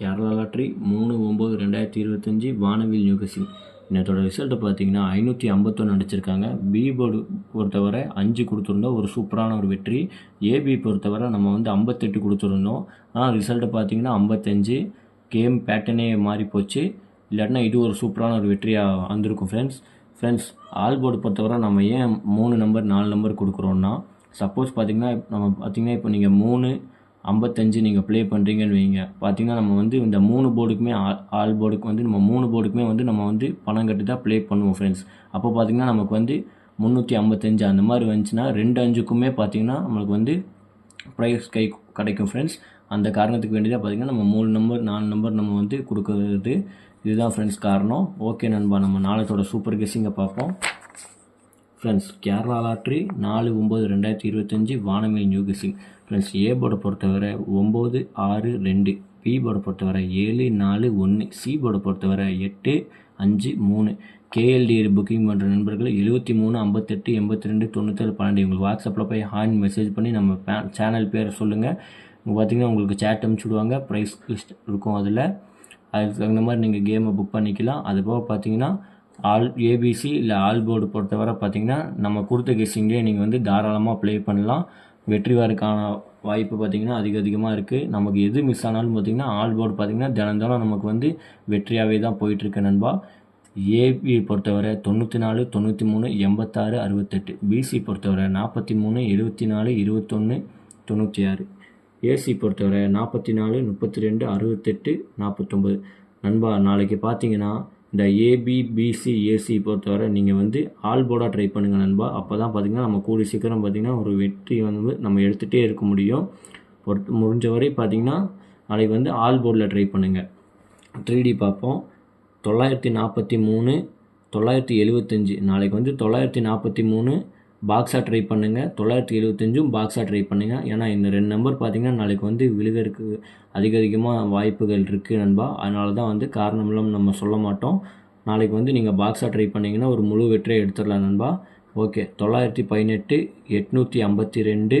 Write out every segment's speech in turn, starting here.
Kerala lottery மூணு ஒம்பது ரெண்டாயிரத்தி இருபத்தஞ்சி வானவில் நியூகசிங் நேற்றோட ரிசல்ட்டை பார்த்தீங்கன்னா ஐநூற்றி ஐம்பத்தொன்று அடிச்சிருக்காங்க பி போர்டு பொறுத்தவரை அஞ்சு கொடுத்துருந்தோம். ஒரு சூப்பரான ஒரு வெற்றி. ஏபி பொறுத்தவரை நம்ம வந்து ஐம்பத்தெட்டு கொடுத்துருந்தோம். ஆனால் ரிசல்ட்டை பார்த்தீங்கன்னா ஐம்பத்தஞ்சு. கேம் பேட்டர்னே மாறி போச்சு. இல்லாட்டினா இது ஒரு சூப்பரான ஒரு வெற்றியாக வந்திருக்கும் ஃப்ரெண்ட்ஸ் ஃப்ரெண்ட்ஸ் ஆல் போர்டு பொறுத்தவரை நம்ம ஏன் மூணு நம்பர் நாலு நம்பர் கொடுக்குறோன்னா சப்போஸ் பார்த்தீங்கன்னா நம்ம பார்த்தீங்கன்னா இப்போ நீங்கள் மூணு ஐம்பத்தஞ்சு நீங்கள் ப்ளே பண்ணுறீங்கன்னு வைங்க. பார்த்தீங்கன்னா நம்ம வந்து இந்த மூணு போர்டுக்குமே ஆல் ஆல் போர்டுக்கு வந்து நம்ம மூணு போர்டுக்குமே வந்து நம்ம வந்து பணம் கட்டி தான் ப்ளே பண்ணுவோம் ஃப்ரெண்ட்ஸ் அப்போ பார்த்தீங்கன்னா நமக்கு வந்து முந்நூற்றி ஐம்பத்தஞ்சு அந்த மாதிரி வந்துச்சுன்னா ரெண்டு அஞ்சுக்குமே பார்த்தீங்கன்னா நம்மளுக்கு வந்து ப்ரைஸ் கை கிடைக்கும் ஃப்ரெண்ட்ஸ் அந்த காரணத்துக்கு வேண்டியதாக பார்த்தீங்கன்னா நம்ம மூணு நம்பர் நாலு நம்பர் நம்ம வந்து கொடுக்கறது இதுதான் ஃப்ரெண்ட்ஸ் காரணம். ஓகே நண்பா நம்ம நாளத்தோட சூப்பர் கெஸ்ஸிங்கை பார்ப்போம். ஃப்ரெண்ட்ஸ் கேரளா லாட்ரி நாலு ஒம்பது ரெண்டாயிரத்தி இருபத்தஞ்சி வானமே நியூ கெஸ்ஸிங் ஃப்ரெண்ட்ஸ் ஏ போர்டை பொறுத்தவரை ஒம்பது ஆறு ரெண்டு. பி போர்டை பொறுத்தவரை ஏழு நாலு ஒன்று சி போர்டை பொறுத்தவரை எட்டு அஞ்சு மூணு. கேஎல்டி புக்கிங் பண்ணுற நண்பர்கள் எழுபத்தி மூணு ஐம்பத்தெட்டு எண்பத்தி ரெண்டு தொண்ணூத்தேழு பன்னெண்டு. உங்களுக்கு வாட்ஸ்அப்பில் போய் ஹான் மெசேஜ் பண்ணி நம்ம பே சேனல் பேர் சொல்லுங்கள் பார்த்தீங்கன்னா உங்களுக்கு சேட் அனுப்பிச்சுடுவாங்க ப்ரைஸ் லிஸ்ட் இருக்கும் அதில். அதுக்கு தகுந்த மாதிரி நீங்கள் கேமை புக் பண்ணிக்கலாம். அதுபோக பார்த்தீங்கன்னா ஆல் ஏபிசி இல்லை ஆல் போர்டு பொறுத்தவரை பார்த்தீங்கன்னா நம்ம கொடுத்த கெஸ்ஸிங்லேயே நீங்கள் வந்து தாராளமாக ப்ளே பண்ணலாம். வெற்றி வரக்கான வாய்ப்பு பார்த்திங்கன்னா அதிக அதிகமாக இருக்குது நமக்கு எது மிஸ் ஆனாலும் பார்த்திங்கன்னா ஆல் போர்டு பார்த்திங்கன்னா தினம் தினம் நமக்கு வந்து வெற்றியாகவே தான் போயிட்டுருக்கு நண்பா. ஏபி பொறுத்தவரை தொண்ணூற்றி நாலு தொண்ணூற்றி மூணு எண்பத்தாறு அறுபத்தெட்டு. பிசி பொறுத்தவரை நாற்பத்தி மூணு எழுபத்தி நாலு இருபத்தொன்று தொண்ணூற்றி ஆறு ஏசி பொறுத்தவரை நாற்பத்தி நாலு முப்பத்தி ரெண்டு அறுபத்தெட்டு நாற்பத்தொம்பது நண்பா நாளைக்கு பார்த்தீங்கன்னா இந்த ஏபி பிசி ஏசி பொறுத்தவரை நீங்கள் வந்து ஆல் போர்டாக ட்ரை பண்ணுங்கள் நண்பா. அப்போ தான் பார்த்தீங்கன்னா நம்ம கூடி சீக்கிரம் பார்த்திங்கன்னா ஒரு வெற்றி வந்து நம்ம எடுத்துகிட்டே இருக்க முடியும். பொறுத்து முடிஞ்ச வரை பார்த்திங்கன்னா நாளைக்கு வந்து ஆல் போர்டில் ட்ரை பண்ணுங்கள் த்ரீடி பார்ப்போம். தொள்ளாயிரத்தி நாற்பத்தி மூணு தொள்ளாயிரத்தி எழுபத்தஞ்சி நாளைக்கு வந்து தொள்ளாயிரத்தி நாற்பத்தி மூணு பாக்ஸாக ட்ரை பண்ணுங்கள் தொள்ளாயிரத்தி எழுபத்தஞ்சும் பாக்ஸாக ட்ரை பண்ணுங்கள் ஏன்னா இந்த ரெண்டு நம்பர் பார்த்திங்கன்னா நாளைக்கு வந்து விழுகிறதுக்கு அதிக அதிகமாக வாய்ப்புகள் இருக்குது நண்பா. அதனால தான் வந்து காரணம்லாம் நம்ம சொல்ல மாட்டோம். நாளைக்கு வந்து நீங்கள் பாக்ஸாக ட்ரை பண்ணிங்கன்னா ஒரு முழு வெற்றியை எடுத்துடலாம் நண்பா. ஓகே. தொள்ளாயிரத்தி பதினெட்டு எட்நூற்றி ஐம்பத்தி ரெண்டு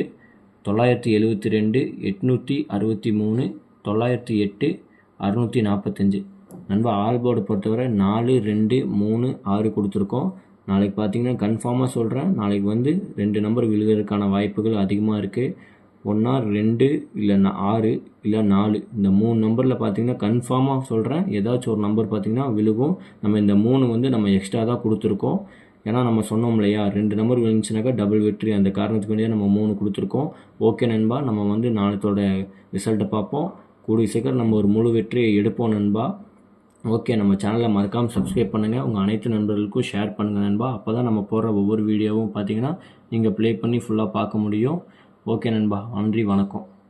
தொள்ளாயிரத்தி எழுபத்தி ரெண்டு எட்நூற்றி அறுபத்தி மூணு தொள்ளாயிரத்தி எட்டு அறுநூற்றி நாற்பத்தஞ்சு நண்பா ஆல்போர்டு பொறுத்தவரை நாலு ரெண்டு மூணு ஆறு கொடுத்துருக்கோம். நாளைக்கு பார்த்தீங்கன்னா கன்ஃபார்மாக சொல்கிறேன் நாளைக்கு வந்து ரெண்டு நம்பர் விழுகிறதுக்கான வாய்ப்புகள் அதிகமாக இருக்குது ஒன்றா ரெண்டு இல்லை ஆறு இல்லை நாலு. இந்த மூணு நம்பரில் பார்த்தீங்கன்னா கன்ஃபார்மாக சொல்கிறேன் ஏதாச்சும் ஒரு நம்பர் பார்த்தீங்கன்னா விழுகும். நம்ம இந்த மூணு வந்து நம்ம எக்ஸ்ட்ரா தான் கொடுத்துருக்கோம். ஏன்னா நம்ம சொன்னோம் இல்லையா ரெண்டு நம்பர் விழுந்துச்சுனாக்கா டபுள் வெற்றி அந்த காரணத்துக்கு வேண்டிய நம்ம மூணு கொடுத்துருக்கோம். ஓகே நண்பா நம்ம வந்து நாளத்தோட ரிசல்ட்டை பார்ப்போம். கூடிய சீக்கிரம் நம்ம ஒரு முழு வெற்றியை எடுப்போம் நண்பா. ஓகே நம்ம சேனலை மறக்காமல் சப்ஸ்கிரைப் பண்ணுங்கள் உங்கள் அனைத்து நண்பர்களுக்கும் ஷேர் பண்ணுங்கள் நண்பா. அப்போ தான் நம்ம போடுற ஒவ்வொரு வீடியோவும் பார்த்தீங்கன்னா நீங்கள் ப்ளே பண்ணி ஃபுல்லாக பார்க்க முடியும். ஓகே நண்பா நன்றி வணக்கம்.